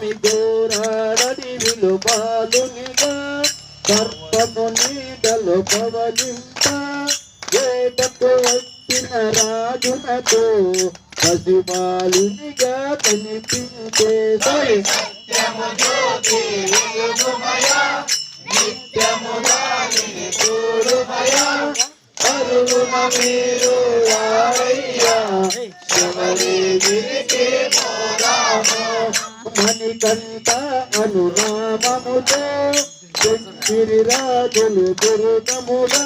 స్వామి గోరాడని విలుపాలునిగా సర్పము నీడలు పవలింప ఏటకు వచ్చిన రాజునకు పసిమాలునిగా కనిపించే మీరు మణికంఠ అనునామముతో శక్తిరి రాజులు దుర్గముగా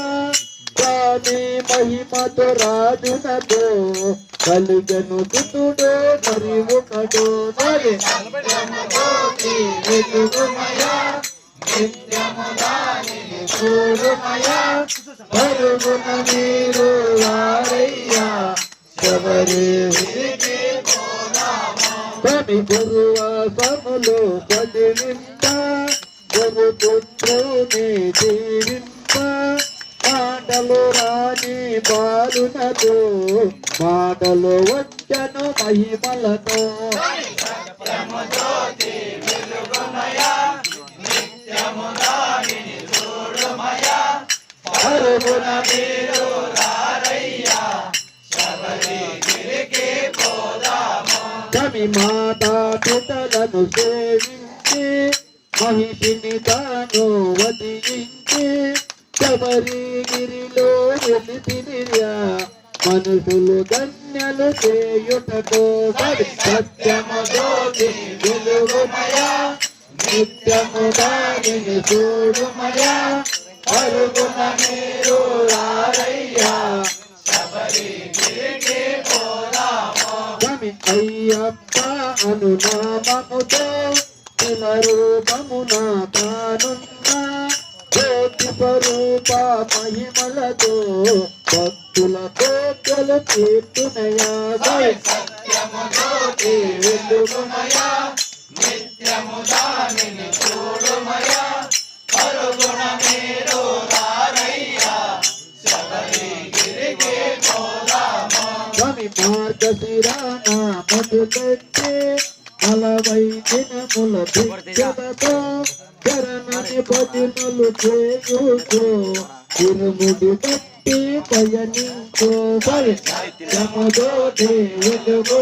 స్వామి మహిమతో రాజునతో కలిగను సుతుడు మరి ఒకడు మరి సత్యము జ్యోతి వెలుగుమయ నిత్యము దానిని చూడుమయ పరుగున మీరు వారయ్యా శబరి గిరికి పోదాము స్వామి గురువాసములు కదిలింప గురు పుత్రుని జీవింప. మాటలు రాని బాలునతో మాటలు వచ్చను మహిమలతో. నిత్యము దానిని చూడుమయ పరుగున మీరు స్వామి మాతా పితలను సేవించి మహిషిని తాను వదిలించి శబరిగిరిలో వెలితినిర్యా మనుషులు ధన్యలు చేయుటతో సరి సత్యము జ్యోతి వెలుగుమయ నిత్యము దానిని చూడుమయ అరుగున అయ్యప్ప అనునామముతో రూపమున తానున్నా జ్యోతి స్వరూప మహిమలతో భక్తుల కోటలు తీర్చునయా నిత్యము దానిని మార్గశిరాన మధుపెట్టి నలభై దినముల భిక్షలతో చరణని భజనలు చేయుచు తిరుముడి బట్టి పయనించో. సరే దేవుడు